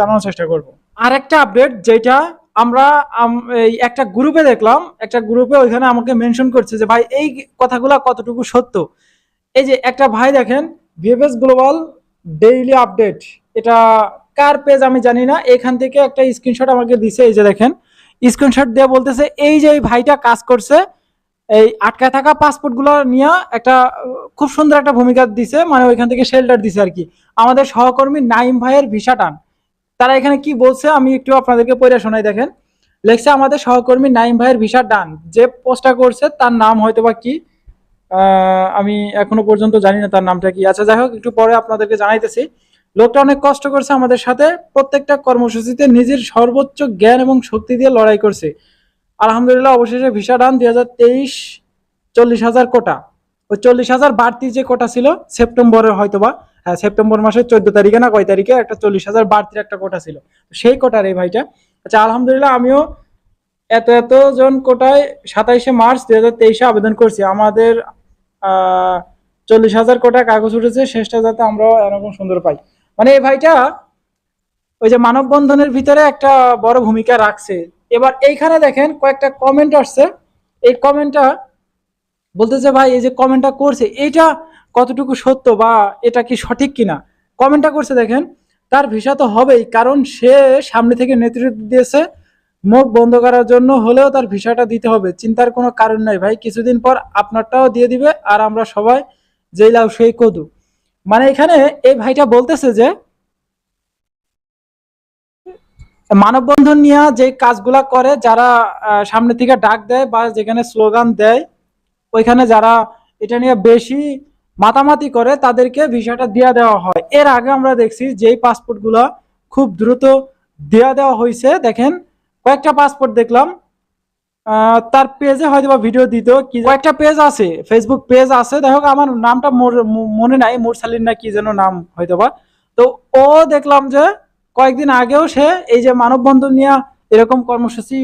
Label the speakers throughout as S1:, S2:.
S1: জানানোর চেষ্টা করব। আর একটা আপডেট যেটা আমরা এই একটা গ্রুপে দেখলাম, একটা গ্রুপে ওইখানে আমাকে মেনশন করছে যে, ভাই, এই কথাগুলা কতটুকু সত্য? এই যে একটা ভাই দেখেন ভিএফএস গ্লোবাল ডেইলি আপডেট এটা কার পেজ আমি জানি না, এখান থেকে একটা স্ক্রিনশট আমাকে দিছে, এই যে দেখেন স্ক্রিনশট দিয়ে বলতেছে, এই যে এই ভাইটা কাজ করছে, এই আটকায় থাকা পাসপোর্টগুলো নিয়ে একটা, খুব সুন্দর একটা ভূমিকা দিছে মানে ওইখান থেকে শেল্টার দিছে আর কি। আমাদের সহকর্মী নাইম ভাইয়ের ভিসা টান। তারা এখানে কি বলছে আমি একটু আপনাদেরকে পড়ে শোনাই, দেখেন। লেখছে, আমাদের সহকর্মী নাইম ভাইয়ের ভিসা ডান। যে পোস্টটা করছে তার নাম হয়তো বা কি আমি এখনও পর্যন্ত জানি না তার নামটা কি। আচ্ছা যাই হোক, একটু পরে আপনাদেরকে জানাইতেছি। লোকটা অনেক কষ্ট করছে আমাদের সাথে। প্রত্যেকটা কর্মসূচিতে নিজের সর্বোচ্চ জ্ঞান এবং শক্তি দিয়ে লড়াই করছে। আলহামদুলিল্লাহ, অবশেষে ভিসা ডান, দুই হাজার তেইশ, চল্লিশ হাজার কোটা। ওই চল্লিশ হাজার বাড়তি যে কোটা ছিল, সেপ্টেম্বরের হয়তোবা হ্যাঁ সেপ্টেম্বর মাসের চোদ্দ তারিখে না কয় তারিখে? একটা চল্লিশ হাজার বাড়তির একটা কোটা ছিল। সেই কোটার এই ভাইটা আচ্ছা আলহামদুলিল্লাহ আমিও এত এত জন কোটায় সাতাইশে মার্চ দুই হাজার তেইশে আবেদন করছি। আমাদের চল্লিশ হাজার কোটা কাগজ উঠেছে, শেষটা যাতে আমরা এরকম সুন্দর পাই। মানে এই ভাইটা ওই যে মানববন্ধনের ভিতরে একটা বড় ভূমিকা রাখছে। এবার এইখানে দেখেন কয়েকটা কমেন্ট আসছে। এই কমেন্টটা বলতেছে, ভাই, এই যে কমেন্টটা করছে এটা কতটুকু সত্য বা এটা কি সঠিক কিনা? কমেন্টটা করছে দেখেন। তার ভিসা তো হবেই, কারণ সে সামনে থেকে নেতৃত্ব দিয়েছে। মুখ বন্ধ করার জন্য হলেও তার ভিসাটা দিতে হবে। চিন্তার কোনো কারণ নাই ভাই। কিছুদিন পর আপনারটাও দিয়ে দিবে আর আমরা সবাই যেই লাভ সেই কদু। মানে এখানে এই ভাইটা বলতেছে যে, মানববন্ধন নিয়ে যে কাজগুলা করে, যারা সামনে থেকে ডাক দেয় বা যেখানে স্লোগান দেয়, ওইখানে যারা এটা নিয়ে বেশি মাতামাতি করে তাদেরকে ভিসাটা দিয়ে দেওয়া হয়। এর আগে আমরা দেখছি যেই পাসপোর্টগুলা খুব দ্রুত দেওয়া দেওয়া হয়েছে, দেখেন, কয়েকটা পাসপোর্ট দেখলাম। তার পেজে হয়তো বা ভিডিও দিত, কি কয়েকটা পেজ আছে ফেসবুক পেজ আছে। দেখো আমার নামটা মনে নাই মুরসালিন না কি যেন নাম হয়তো বা তো ও দেখলাম যে কয়েকদিন আগেও সে এই যে মানববন্ধন নিয়ে এরকম কর্মসূচি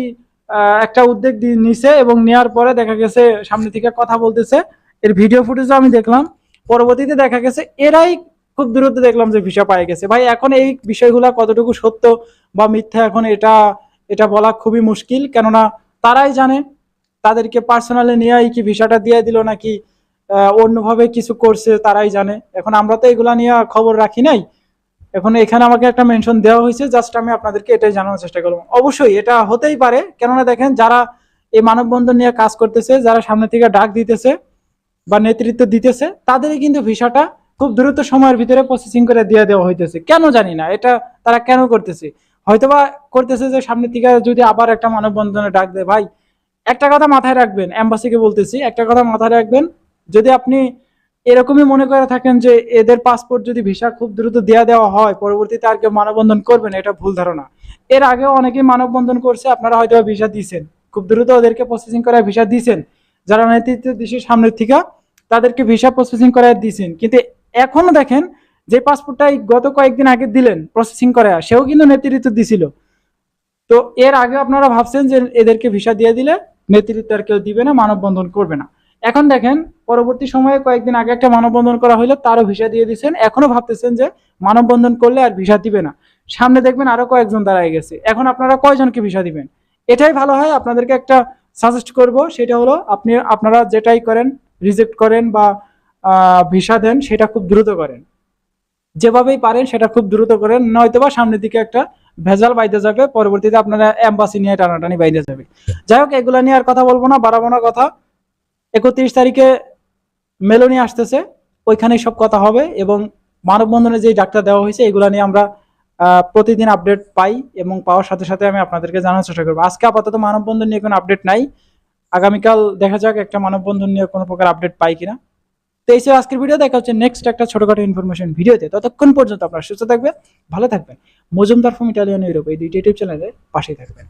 S1: একটা উদ্যোগ দিয়ে নিছে এবং নেওয়ার পরে দেখা গেছে সামনে থেকে কথা বলতেছে। এর ভিডিও ফুটেজও আমি দেখলাম। পরবর্তীতে দেখা গেছে, এরাই খুব দ্রুত দেখলাম যে ভিসা পাই গেছে। ভাই, এখন এই বিষয়গুলো কতটুকু সত্য বা মিথ্যা এখন এটা এটা বলা খুবই মুশকিল। কেননা তারাই জানে তাদেরকে পার্সোনালি নিয়েই কি ভিসাটা দিয়ে দিল নাকি অন্যভাবে কিছু করছে, তারাই জানে। এখন আমরা তো এগুলা নিয়ে খবর রাখি নাই। এখন এখানে আমাকে একটা মেনশন দেওয়া হয়েছে জাস্ট আমি আপনাদেরকে এটাই জানানোর চেষ্টা করব। অবশ্যই এটা হতেই পারে, কেননা দেখেন যারা এই মানববন্ধন নিয়ে কাজ করতেছে, যারা সামনে থেকে ডাক দিতেছে বা নেতৃত্ব দিতেছে, তাদেরই কিন্তু ভিসাটা খুব দ্রুত সময়ের ভিতরে প্রসেসিং করে দিয়ে দেওয়া হইতেছে। কেন জানি না, এটা তারা কেন করতেছে? হয়তোবা করতেছে যে সামনে থেকে যদি আবার একটা মানববন্ধনে ডাক দেয়, ভাই, একটা কথা মাথায় রাখবেন, এম্বাসিকে বলতেছি, একটা কথা মাথায় রাখবেন, যদি আপনি এরকমই মনে করে থাকেন যে এদের পাসপোর্ট যদি ভিসা খুব দ্রুত দেওয়া দেওয়া হয়, পরবর্তীতে আর কেউ মানববন্ধন করবেন এটা ভুল ধারণা। এর আগেও অনেকেই মানববন্ধন করছে, আপনারা হয়তো ভিসা দিয়েছেন, খুব দ্রুত ওদেরকে প্রসেসিং করে ভিসা দিয়েছেন যারা নেতৃত্ব দেশের সামনের থেকে, তাদেরকে ভিসা প্রসেসিং করে দিয়েছেন কিন্তু এখনও দেখেন যে পাসপোর্টটা এই গত কয়েকদিন আগে দিলেন প্রসেসিং করে সেও কিন্তু নেতৃত্ব দিছিল। তো এর আগে আপনারা ভাবছেন যে এদেরকে ভিসা দিয়ে দিলে নেতৃত্ব আর কেউ দিবে না, মানববন্ধন করবে না। এখন দেখেন, পরবর্তী সময়ে কয়েকদিন আগে একটা মানববন্ধন করা হলো তারও ভিসা দিয়ে দিচ্ছেন এখনও ভাবতেছেন যে মানববন্ধন করলে আর ভিসা দিবে না। সামনে দেখবেন আরও কয়েকজন দাঁড়ায় গেছে। এখন আপনারা কয়জনকে ভিসা দিবেন? এটাই ভালো হয়, আপনাদেরকে একটা সাজেস্ট করব, সেটা হলো আপনি, আপনারা যেটাই করেন রিজেক্ট করেন বা ভিসা দেন, সেটা খুব দ্রুত করেন। যেভাবেই পারেন, সেটা খুব দ্রুত করেন, নয়তোবা সামনের দিকে একটা ভেজাল বাইতে যাবে, পরবর্তীতে আপনারা এম্বাসি নিয়ে টানাটানি বাইরে যাবে। যাই হোক, এগুলা নিয়ে আর কথা বলব না, বাড়াবো না কথা। একত্রিশ তারিখে মেলনি আসতেছে, ওইখানেই সব কথা হবে এবং মানববন্ধনে যে ডাক্তার দেওয়া হয়েছে, এগুলা নিয়ে আমরা প্রতিদিন আপডেট পাই এবং পাওয়ার সাথে সাথে আমি আপনাদেরকে জানার চেষ্টা করব। আজকে আপাতত মানববন্ধন নিয়ে কোনো আপডেট নাই। আগামীকাল দেখা যাক একটা মানববন্ধন নিয়ে কোনো প্রকার আপডেট পাই কিনা। তো এই আজকের ভিডিও দেখা হচ্ছে নেক্সট একটা ছোটখাটো ইনফরমেশন ভিডিওতে। ততক্ষণ পর্যন্ত আপনারা সুস্থ থাকবেন, ভালো থাকবেন। মজুমদার ফ্রম ইটালিয়ান ইউরোপ এই দুইটি ইউটিউব চ্যানেলের পাশেই থাকবেন।